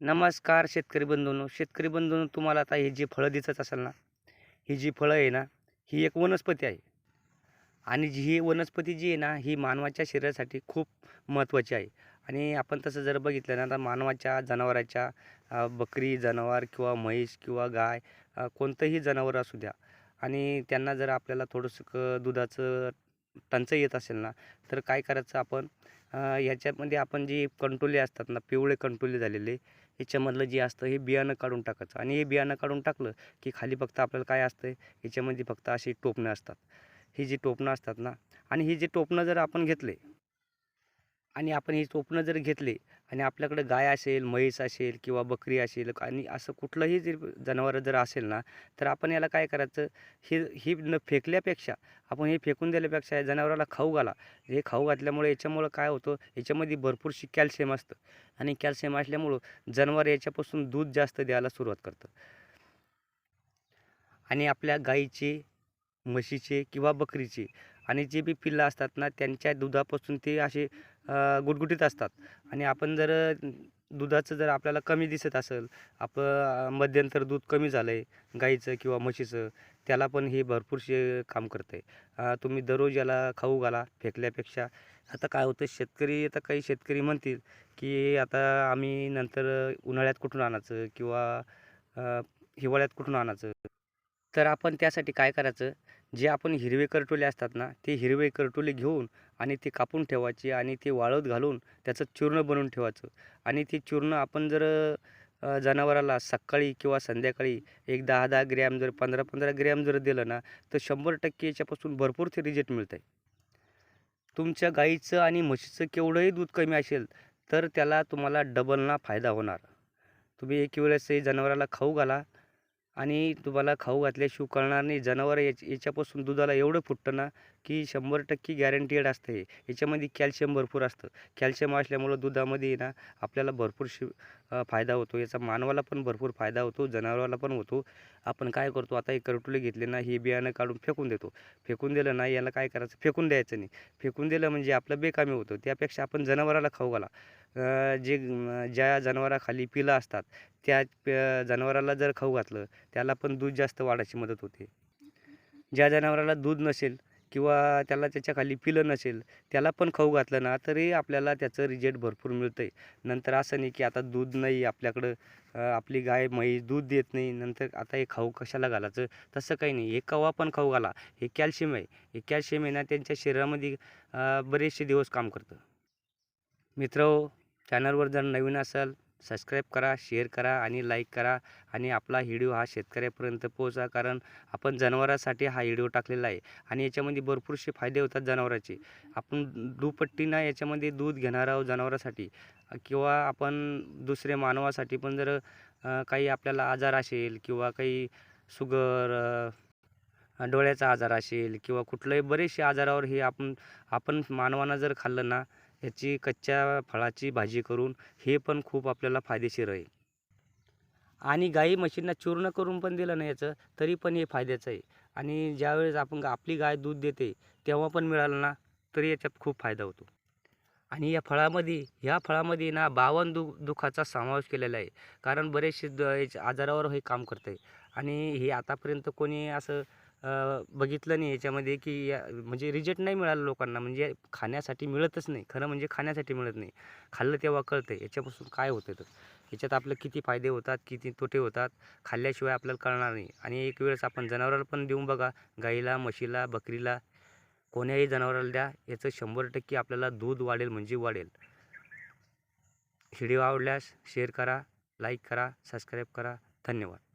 नमस्कार शेतकरी बंधूंनो. शेतकरी बंधूंनो तुम्हाला आता हे जी फळं दिसत असेल ना ही जी फळं आहे ना ही एक वनस्पती आहे. आणि जी ही वनस्पती जी आहे ना ही मानवाच्या शरीरासाठी खूप महत्त्वाची आहे. आणि आपण तसं जर बघितलं ना तर मानवाच्या जनावराच्या बकरी जनावर किंवा म्हैस किंवा गाय कोणतंही जनावर असू द्या. आणि त्यांना जर आपल्याला थोडंसं क दुधाचं टंचाई येत असेल ना तर काय करायचं आपण? याच्यामध्ये आपण जे कंटोले असतात ना पिवळे कंटोले झालेले याच्यामधलं जे असतं हे बियाणं काढून टाकायचं. आणि हे बियाणं काढून टाकलं की खाली फक्त आपल्याला काय असतं याच्यामध्ये फक्त अशी टोपणं असतात. ही जी टोपणं असतात ना आणि ही जी टोपणं जर आपण घेतले आणि आपण हे स्वप्न जर घेतले आणि आपल्याकडे गाय असेल म्हैस असेल किंवा बकरी असेल आणि असं कुठलंही जर जनावर जर असेल ना तर आपण याला काय करायचं? हे ही न फेकल्यापेक्षा आपण हे फेकून दिल्यापेक्षा या जनावराला खाऊ घाला. हे खाऊ घातल्यामुळे याच्यामुळं काय होतं? याच्यामध्ये भरपूरशी कॅल्शियम असतं. आणि कॅल्शियम असल्यामुळं जनावर याच्यापासून दूध जास्त द्यायला सुरुवात करतं. आणि आपल्या गाईचे म्हशीचे किंवा बकरीचे आणि जे बी पिल्लं असतात ना त्यांच्या दुधापासून ते असे गुटगुटीत असतात. आणि आपण जर दुधाचं जर आपल्याला कमी दिसत असेल आपलं मध्यंतर दूध कमी झालं आहे गाईचं किंवा म्हशीचं त्याला पण हे भरपूरसे काम करतं आहे तुम्ही दररोज याला खाऊ घाला फेकल्यापेक्षा. आता काय होतं शेतकरी आता काही शेतकरी म्हणतील की आता आम्ही नंतर उन्हाळ्यात कुठून आणायचं किंवा हिवाळ्यात कुठून आणायचं? तर आपण त्यासाठी काय करायचं? जे आपण हिरवे करटोले असतात ना ते हिरवे करटोले घेऊन आणि ते कापून ठेवायचे आणि ते वाळत घालून त्याचं चूर्ण बनवून ठेवायचं. आणि ते चूर्ण आपण जर जनावराला सकाळी किंवा संध्याकाळी एक दहा दहा ग्रॅम जर पंधरा पंधरा ग्रॅम जर दिलं ना तर शंभर टक्के याच्यापासून भरपूर ते रिजेक्ट मिळतं आहे तुमच्या गाईचं आणि म्हशीचं केवढंही दूध कमी असेल तर त्याला तुम्हाला डबलना फायदा होणार. तुम्ही एक वेळेस हे जनावराला खाऊ घाला आणि तुम्हाला खाऊ घातल्याशिवाय कळणार नाही. जनावर याच याच्यापासून दुधाला एवढं फुटतं ना की शंभर टक्के गॅरंटीड असतं. हे याच्यामध्ये कॅल्शियम भरपूर असतं. कॅल्शियम असल्यामुळं दुधामध्ये ना आपल्याला भरपूर शि फायदा होतो. याचा मानवाला पण भरपूर फायदा होतो जनावराला पण होतो. आपण काय करतो आता हे करटुले घेतले ना हे बियाणं काढून फेकून देतो. फेकून दिलं ना याला काय करायचं? फेकून द्यायचं नाही. फेकून दिलं म्हणजे आपलं बेकामी होतं. त्यापेक्षा आपण जनावराला खाऊ घाला. जे ज्या जनावराखाली पिलं असतात त्या जनावराला जर खाऊ घातलं त्याला पण दूध जास्त वाढायची मदत होते. ज्या जनावराला दूध नसेल किंवा त्याला त्याच्याखाली पिलं नसेल त्याला पण खाऊ घातलं ना तरी आपल्याला त्याचं रिजेक्ट भरपूर मिळतं आहे नंतर असं नाही की आता दूध नाही आपल्याकडं आपली गाय म्हैस दूध देत नाही नंतर आता हे खाऊ कशाला घालायचं? तसं काही नाही. हे कवा पण खाऊ घाला. हे कॅल्शियम आहे. हे कॅल्शियम आहे ना त्यांच्या शरीरामध्ये बरेचसे दिवस काम करतं. मित्र चॅनलवर जर नवीन असाल सबस्क्राईब करा शेअर करा आणि लाईक करा. आणि आपला व्हिडिओ हा शेतकऱ्यापर्यंत पोहोचा कारण आपण जनावरांसाठी हा व्हिडिओ टाकलेला आहे. आणि याच्यामध्ये भरपूरसे फायदे होतात जनावराचे. आपण दुपट्टीनं याच्यामध्ये दूध घेणार आहोत जनावरांसाठी. किंवा आपण दुसरे मानवासाठी पण जर काही आपल्याला आजार असेल किंवा काही शुगर डोळ्याचा आजार असेल किंवा कुठल्याही बरेचसे आजारावर हे आपण आपण मानवानं जर खाल्लं ना याची कच्च्या फळाची भाजी करून हे पण खूप आपल्याला फायदेशीर आहे. आणि गाई म्हशींना चूर्ण करून पण दिलं ना याचं तरी पण हे फायद्याचं आहे. आणि ज्यावेळेस आपण आपली गाय दूध देते तेव्हा पण मिळालं ना तरी याच्यात खूप फायदा होतो. आणि या फळामध्ये ह्या फळामध्ये ना बावन्न दु दुखाचा समावेश केलेला आहे. कारण बरेचसे द आजारावर हे काम करतं आहे आणि हे आतापर्यंत कोणी असं बघितलं नाही याच्यामध्ये की या म्हणजे रिजेक्ट नाही मिळालं लोकांना म्हणजे खाण्यासाठी मिळतच नाही. खरं म्हणजे खाण्यासाठी मिळत नाही. खाल्लं तेव्हा कळतं याच्यापासून काय होतं तर? याच्यात आपलं किती फायदे होतात किती तोटे होतात खाल्ल्याशिवाय आपल्याला कळणार नाही. आणि एक वेळेस आपण जनावराला पण देऊन बघा गाईला म्हशीला बकरीला कोण्याही जनावराला द्या याचं शंभर टक्के आपल्याला दूध वाढेल म्हणजे वाढेल. व्हिडिओ आवडल्यास शेअर करा लाईक करा सबस्क्राईब करा. धन्यवाद.